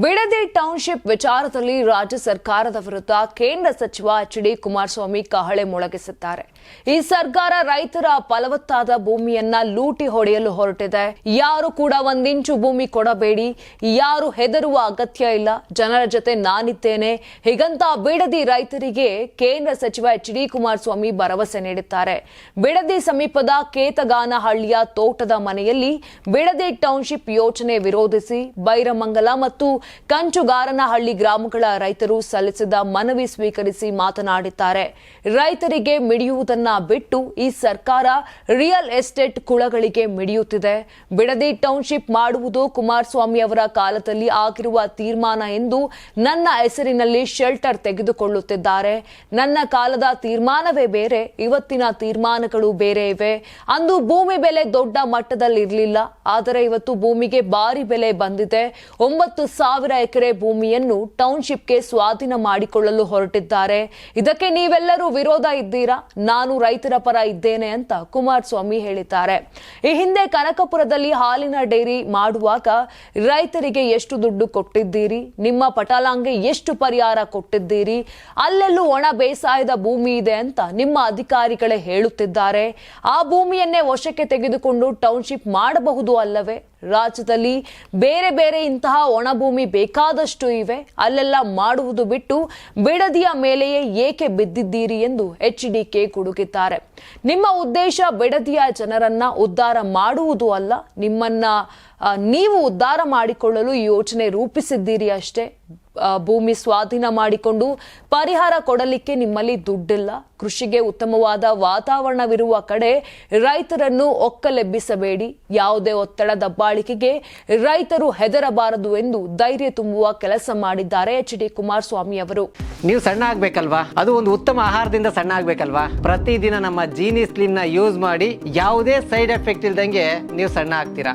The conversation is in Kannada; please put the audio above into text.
ಬಿಡದಿ ಟೌನ್ಶಿಪ್ ವಿಚಾರದಲ್ಲಿ ರಾಜ್ಯ ಸರ್ಕಾರದ ವಿರುದ್ಧ ಕೇಂದ್ರ ಸಚಿವ ಎಚ್ ಡಿ ಕುಮಾರಸ್ವಾಮಿ ಕಹಳೆ ಮೊಳಗಿಸಿದ್ದಾರೆ. ಈ ಸರ್ಕಾರ ರೈತರ ಫಲವತ್ತಾದ ಭೂಮಿಯನ್ನ ಲೂಟಿ ಹೊಡೆಯಲು ಹೊರಟಿದೆ. ಯಾರು ಕೂಡ ಒಂದಿಂಚು ಭೂಮಿ ಕೊಡಬೇಡಿ. ಯಾರು ಹೆದರುವ ಅಗತ್ಯ ಇಲ್ಲ. ಜನರ ಜೊತೆ ನಾನಿದ್ದೇನೆ. ಹೀಗಂತ ಬಿಡದಿ ರೈತರಿಗೆ ಕೇಂದ್ರ ಸಚಿವ ಎಚ್ ಡಿ ಕುಮಾರಸ್ವಾಮಿ ಭರವಸೆ ನೀಡಿದ್ದಾರೆ. ಬಿಡದಿ ಸಮೀಪದ ಕೇತಗಾನಹಳ್ಳಿಯ ತೋಟದ ಮನೆಯಲ್ಲಿ ಬಿಡದಿ ಟೌನ್ಶಿಪ್ ಯೋಜನೆ ವಿರೋಧಿಸಿ ಬೈರಮಂಗಲ ಮತ್ತು ಕಂಚುಗಾರನಹಳ್ಳಿ ಗ್ರಾಮಗಳ ರೈತರು ಸಲ್ಲಿಸಿದ ಮನವಿ ಸ್ವೀಕರಿಸಿ ಮಾತನಾಡಿದ್ದಾರೆ. ರೈತರಿಗೆ ಮಿಡಿಯುವುದನ್ನ ಬಿಟ್ಟು ಈ ಸರ್ಕಾರ ರಿಯಲ್ ಎಸ್ಟೇಟ್ ಕುಳಗಳಿಗೆ ಮಿಡಿಯುತ್ತಿದೆ. ಬಿಡದಿ ಟೌನ್ಶಿಪ್ ಮಾಡುವುದು ಕುಮಾರಸ್ವಾಮಿ ಅವರ ಕಾಲದಲ್ಲಿ ಆಗಿರುವ ತೀರ್ಮಾನ ಎಂದು ನನ್ನ ಹೆಸರಿನಲ್ಲಿ ಶೆಲ್ಟರ್ ತೆಗೆದುಕೊಳ್ಳುತ್ತಿದ್ದಾರೆ. ನನ್ನ ಕಾಲದ ತೀರ್ಮಾನವೇ ಬೇರೆ, ಇವತ್ತಿನ ತೀರ್ಮಾನಗಳು ಬೇರೆ ಇವೆ. ಅಂದು ಭೂಮಿ ಬೆಲೆ ದೊಡ್ಡ ಮಟ್ಟದಲ್ಲಿರಲಿಲ್ಲ, ಆದರೆ ಇವತ್ತು ಭೂಮಿಗೆ ಭಾರಿ ಬೆಲೆ ಬಂದಿದೆ. ಒಂಬತ್ತು ಎಕರೆ ಭೂಮಿಯನ್ನು ಟೌನ್ಶಿಪ್ಗೆ ಸ್ವಾಧೀನ ಮಾಡಿಕೊಳ್ಳಲು ಹೊರಟಿದ್ದಾರೆ. ಇದಕ್ಕೆ ನೀವೆಲ್ಲರೂ ವಿರೋಧ ಇದ್ದೀರಾ? ನಾನು ರೈತರ ಪರ ಇದ್ದೇನೆ ಅಂತ ಕುಮಾರಸ್ವಾಮಿ ಹೇಳಿದ್ದಾರೆ. ಈ ಹಿಂದೆ ಕನಕಪುರದಲ್ಲಿ ಹಾಲಿನ ಡೈರಿ ಮಾಡುವಾಗ ರೈತರಿಗೆ ಎಷ್ಟು ದುಡ್ಡು ಕೊಟ್ಟಿದ್ದೀರಿ? ನಿಮ್ಮ ಪಟಾಲಾಂಗೆ ಎಷ್ಟು ಪರಿಹಾರ ಕೊಟ್ಟಿದ್ದೀರಿ? ಅಲ್ಲೆಲ್ಲೂ ಒಣ ಬೇಸಾಯದ ಭೂಮಿ ಇದೆ ಅಂತ ನಿಮ್ಮ ಅಧಿಕಾರಿಗಳೇ ಹೇಳುತ್ತಿದ್ದಾರೆ. ಆ ಭೂಮಿಯನ್ನೇ ವಶಕ್ಕೆ ತೆಗೆದುಕೊಂಡು ಟೌನ್ಶಿಪ್ ಮಾಡಬಹುದು ಅಲ್ಲವೇ? ರಾಜ್ಯದಲ್ಲಿ ಬೇರೆ ಬೇರೆ ಇಂತಹ ಒಣಭೂಮಿ ಬೇಕಾದಷ್ಟು ಇವೆ. ಅಲ್ಲೆಲ್ಲ ಮಾಡುವುದು ಬಿಟ್ಟು ಬಿಡದಿಯ ಮೇಲೆಯೇ ಏಕೆ ಬಿದ್ದಿದ್ದೀರಿ ಎಂದು ಎಚ್ ಡಿಕೆ ಕುಡುಕಿದ್ದಾರೆ. ನಿಮ್ಮ ಉದ್ದೇಶ ಬಿಡದಿಯ ಜನರನ್ನ ಉದ್ಧಾರ ಮಾಡುವುದು ಅಲ್ಲ, ನಿಮ್ಮನ್ನ ನೀವು ಉದ್ಧಾರ ಮಾಡಿಕೊಳ್ಳಲು ಯೋಜನೆ ರೂಪಿಸಿದ್ದೀರಿ ಅಷ್ಟೇ. ಭೂಮಿ ಸ್ವಾಧೀನ ಮಾಡಿಕೊಂಡು ಪರಿಹಾರ ಕೊಡಲಿಕ್ಕೆ ನಿಮ್ಮಲ್ಲಿ ದುಡ್ಡಿಲ್ಲ. ಕೃಷಿಗೆ ಉತ್ತಮವಾದ ವಾತಾವರಣವಿರುವ ಕಡೆ ರೈತರನ್ನು ಒಕ್ಕಲೆಬ್ಬಿಸಬೇಡಿ. ಯಾವುದೇ ಒತ್ತಡ ದಬ್ಬಾಳಿಕೆಗೆ ರೈತರು ಹೆದರಬಾರದು ಎಂದು ಧೈರ್ಯ ತುಂಬುವ ಕೆಲಸ ಮಾಡಿದ್ದಾರೆ ಎಚ್ ಡಿ ಕುಮಾರಸ್ವಾಮಿ ಅವರು. ನೀವು ಸಣ್ಣ ಆಗ್ಬೇಕಲ್ವಾ? ಅದು ಒಂದು ಉತ್ತಮ ಆಹಾರದಿಂದ ಸಣ್ಣ ಆಗ್ಬೇಕಲ್ವಾ? ಪ್ರತಿದಿನ ನಮ್ಮ ಜೀನಿ ಸ್ಲಿಮ್ನ ಯೂಸ್ ಮಾಡಿ ಯಾವುದೇ ಸೈಡ್ ಎಫೆಕ್ಟ್ ಇಲ್ದಂಗೆ ನೀವು ಸಣ್ಣ ಆಗ್ತೀರಾ?